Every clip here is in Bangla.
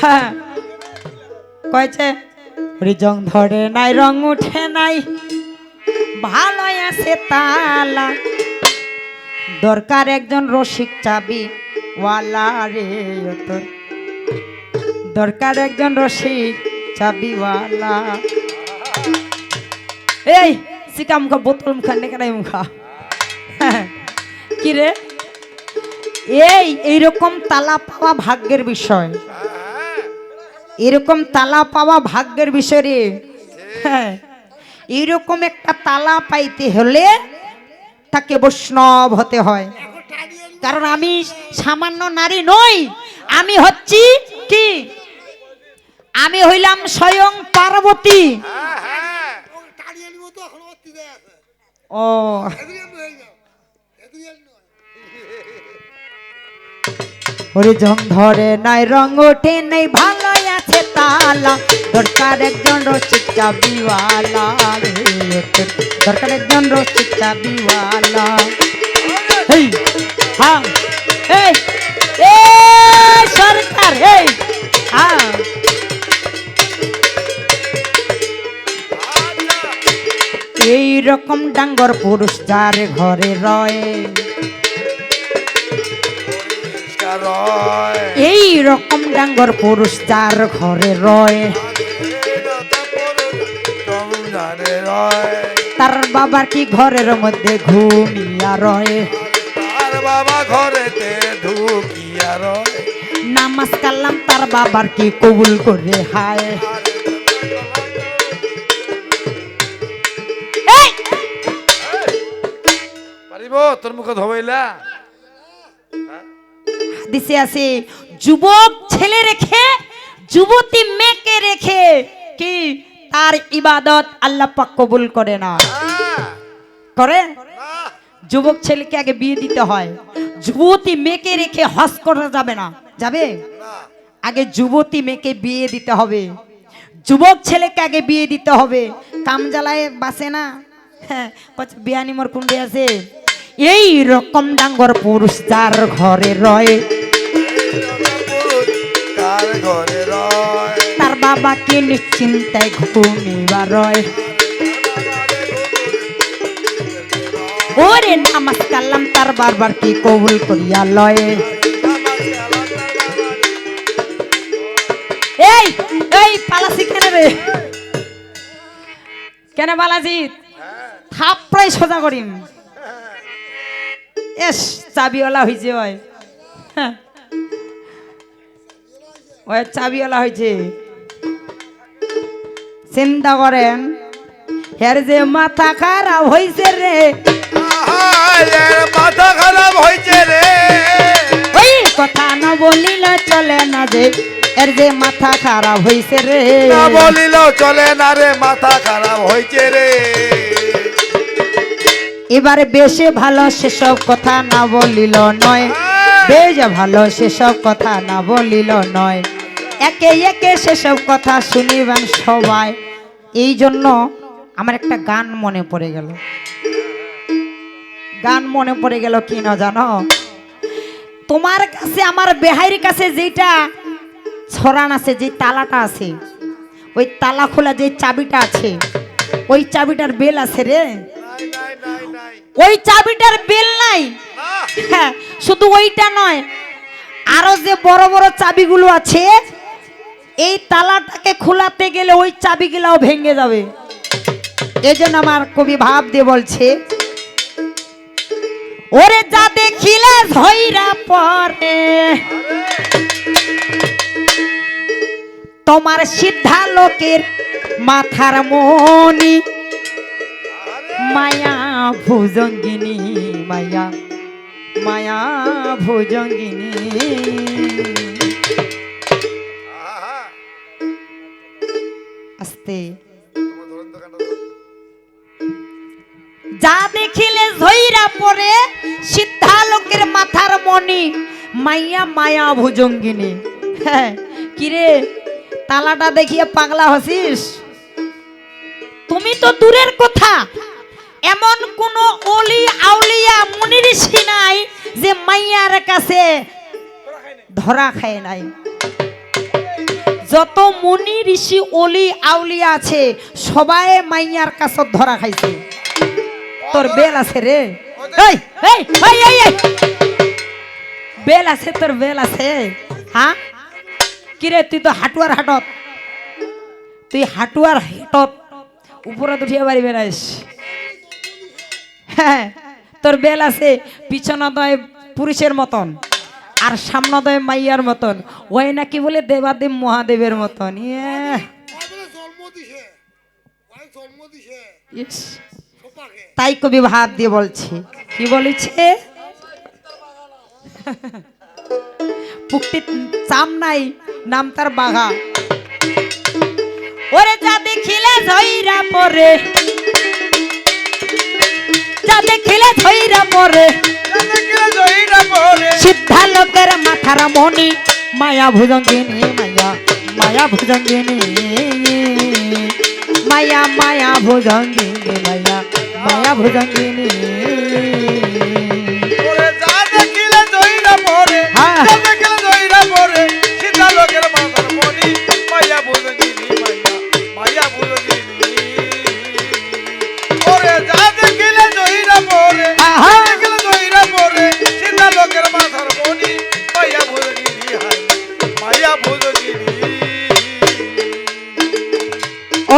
হ্যাঁ। কয়েছে রিজং ধরে নাই রং উঠে নাই ভালো আছে তালা। দরকার একজন রসিক চাবি ওয়ালা রে তোর। দরকার একজন রসিক চাবিওয়ালা। এই সিকা মুখা বোতল মুখা নেকারাই মুখা। হ্যাঁ, কি রে? এই এইরকম তালা পাওয়া ভাগ্যের বিষয়। এরকম তালা পাওয়া ভাগ্যের বিষয়। রে হ্যাঁ এইরকম একটা তালা পাইতে হলে তাকে বৈষ্ণব হতে হয়। কারণ আমি সামান্য নারী নই, আমি হচ্ছি কি? আমি হইলাম স্বয়ং পার্বতী। ও। ওরে জং ধরে নাই রং ওঠে নাই, ভালো আছে তালা। দরকার একজন রসিক চাবিওয়ালা দরকার একজন রসিক চাবিওয়ালা। এই হ্যাঁ এই এ সরকার এই হ্যাঁ এই রকম ডাঙ্গর পুরুষ যার ঘরে রয়। এই রকম ডাঙ্গর পুরুষ যার ঘরে রয়। তার বাবার কি ঘরের মধ্যে ঘুমিয়া রয়? বাবা ঘরেতে ঢুকিয়া রয়। নামাজ কালাম তার বাবার কি কবুল করে হায়! পারিব তোর মুখ ধোবাইলা হাদিসে আছে যুবক ছেলে রেখে যুবতী মেয়েকে রেখে কি তার ইবাদত আল্লাহ পাক কবুল করে না। করে? যুবক ছেলেকে আগে বিয়ে দিতে হয়। যুবতী মেয়েকে রেখে হজ করা যাবে না। যাবে? আগে যুবতী মেয়েকে বিয়ে দিতে হবে। যুবক ছেলেকে আগে বিয়ে দিতে হবে। কাম জ্বালায় বাসে না? হ্যাঁ বিয়ানি মোর কুন্ডে আছে। এই রকম ডাঙ্গর পুরুষ যার ঘরে রয়। তার বাবাকে নিশ্চিন্তায় ঘুমিবার রয়। ওরে নামাজ কালাম তার বারবার কি কবুল করিয়া লয়? এই এই পালাসি কেন রে কেন বালাজিৎ থাপ প্রায় সোজা করিম। এস চাবিওয়ালা হয়েছে ওই। হ্যাঁ। ওই চাবিওয়ালা হয়েছে চিন্তা করেন হের যে মাথা খারাপ হয়েছে রে। মাথা খারাপ হয়েছে রে। ওই কথা না বলিল চলে না যে এর যে মাথা খারাপ হয়েছে রে। না বলিল চলে না রে মাথা খারাপ হয়েছে রে। এবারে বেশি ভালো সেসব কথা না বলিল নয়। বেশ ভালো সেসব কথা না বলিল নয়। একে একে সেসব কথা শুনিবেন সবাই। এই জন্য আমার একটা গান মনে পড়ে গেল। গান মনে পড়ে গেল কি না জানো? তোমার কাছে, আমার বেহাইর কাছে যেটা ছড়ান আছে যে তালাটা আছে, ওই তালা খোলা যে চাবিটা আছে, ওই চাবিটার বেল আছে রে। ওই চাবিটার বেল নাই। হ্যাঁ শুধু ওইটা নয়, আরও যে বড় বড় চাবিগুলো আছে, এই তালাটাকে খোলাতে গেলে ওই চাবিগুলাও ভেঙে যাবে। এই জন্য আমার কবি ভাব দিয়ে বলছে, ওরে যা দেখিলে ধৈরা পরে, তোমার সিদ্ধা লোকের মাথার মনি ভুজঙ্গিনী মায়া মায়া ভুজঙ্গিনী। আস্তে। যা দেখিলে ঝইরা পরে সিদ্ধা লোকের মাথার মনি মাইয়া, মায়া ভুজঙ্গিনী। হ্যাঁ কিরে, তালাটা দেখিয়ে পাগলা হসিস? তুমি তো দূরের কথা। এমন কোন অলি আউলিয়া মুনি ঋষি নাই যে মাইয়ার কাছে ধরা খায় নাই। যত মুনি ঋষি অলি আউলিয়া আছে, সবাই মাইয়ার কাছত ধরা খাইছে। তোর বেল আছে রে। বেল আছে, তোর বেল আছে। হ্যাঁ কিরে, তুই তো হাটুয়ার হাটত। তুই হাটুয়ার হেটত। উপরে উঠিয়ে বাড়ি বেড়াইস হ্যাঁ তোর বেল আছে পিছনদয় পুরুষের মতন আর সামনদয় মাইয়ার মতন। ওই নাকি বলে দেবাদেব মহাদেবের মতন। ইয়ে। তাই কবি ভাব দিয়ে বলছে। কি বলেছে? পুকটি চাম নাই, নাম তার বাঘা। ওরে যা দেখিলে ধইরা পরে। যা দেখিলে ধৈরা পরে। সিদ্ধা লোকের মাথার মনি মায়া ভুজঙ্গিনী মায়া মায়া ভুজঙ্গিনী মায়া মায়া ভুজঙ্গিনী মায়া মায়া ভুজঙ্গিনী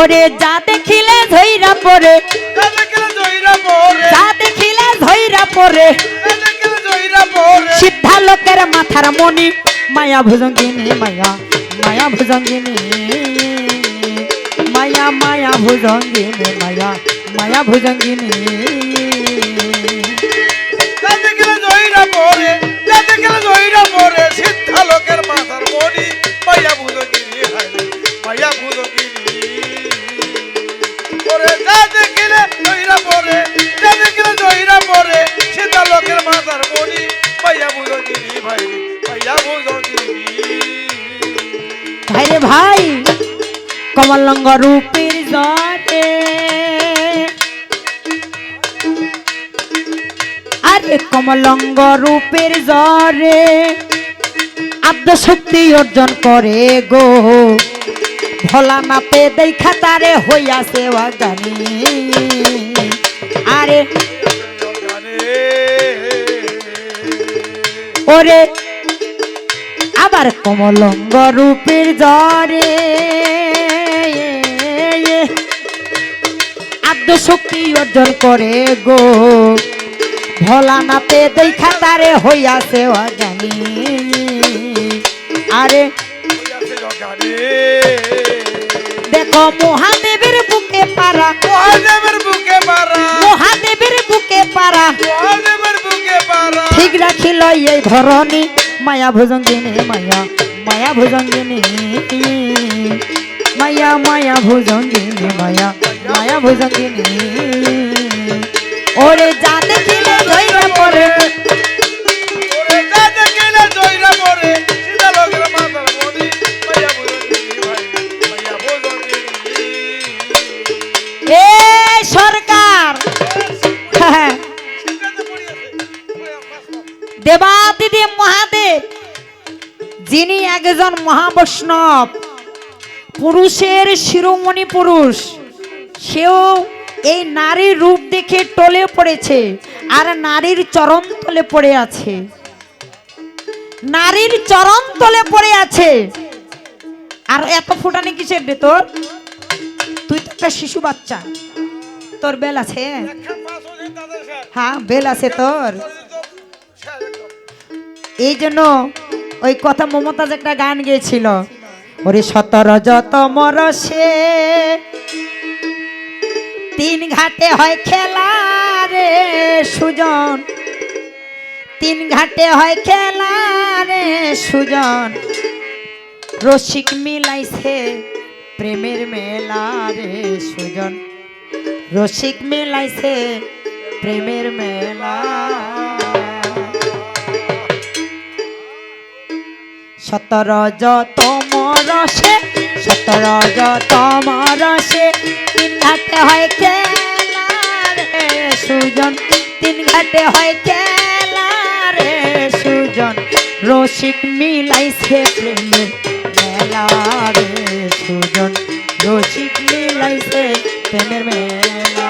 ওরে যা দেখিলে ধৈরা পরে যা দেখিলে ধৈরা পরে সিদ্ধা লোকের মাথার মনি মায়া ভুজঙ্গিনী মায়া মায়া ভুজঙ্গিনী। মায়া মায়া ভুজঙ্গিনী মায়া মায়া ভুজঙ্গিনী। কমলঙ্গ রূপের জরে আরে কমলঙ্গ রূপের জরে আদ্য শক্তি অর্জন করে গো। ভোলা মাপে দেখা তারে হইয়াছে অজ্ঞানী আরে ওরে আবার কমলঙ্গ রূপের জ্বরে আদ্য শক্তি অর্জন করে গো। ভোলানাথে দেখা তারে হইয়াছে অজ্ঞানী আরে দেখো মহাদেবের বুকে পারা মহাদেবের বুকে পারা মহাদেবের বুকে পারা মহাদেবের বুকে পারা ঠিক রাখিল এই ধরনী মায়া ভুজঙ্গিনী মায়া মায়া ভুজঙ্গিনী মায়া মায়া ভুজঙ্গিনী মায়া। মায়া ভুজঙ্গিনী ওরে যা দেখিলে ওরে যা জয়রা পরে। সীতা লোকের মাথার মনি ভাই এ সরকার। দেবাদিদেব মহাদেব যিনি একজন মহাবৈষ্ণব পুরুষের শিরোমণি পুরুষ। সেও এই নারীর রূপ দেখে টলে পড়েছে আর নারীর চরম তলে পড়ে আছে। নারীর চরম তলে পড়ে আছে। আর এত ফুটানি কিসের রে তোর? তুই তো একটা শিশু বাচ্চা। তোর বেল আছে? হ্যাঁ বেল আছে তোর। এই জন্য ওই কথা মমতাজ একটা গান গেয়েছিল। ওরে সতর যত মরসে তিন ঘাটে হয় খেলা রে সুজন। তিন ঘাটে হয় খেলা রে সুজন। রসিক মিলাইছে প্রেমের মেলা রে সুজন। রসিক মিলাইছে প্রেমের মেলা। সতর যত মরসে, সতর যত মরসে ঘাটে হয়েছে সুজন তিন ঘাটে হয়েছে রে সুজন রসিক মিলাইছে প্রেমে মেলা রে সুজন রসিক মিলাইছে প্রেমের মেলা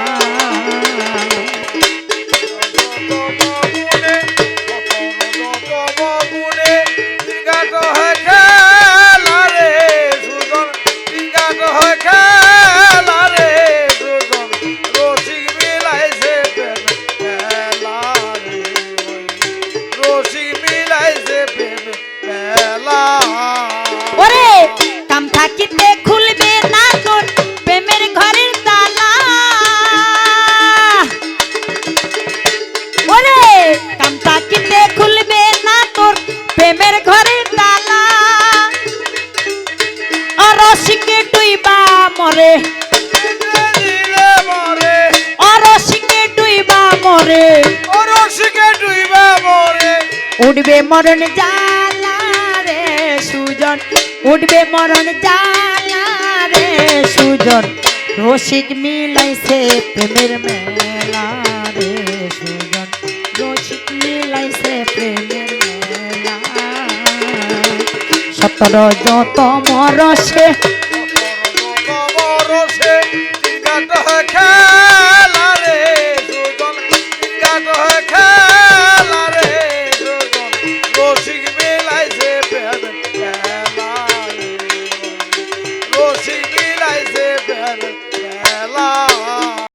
মরে। ও রসিকে ডুইবা মরে। উঠবে মরণ জালা রে সুজন। উঠবে মরণ জালা রে সুজন। রসিক মিলাইছে প্রেমের মেলা রে সুজন। রসিক মিলাইছে প্রেমের মেলা। সতর যত মরসে। মরসে কাটা খা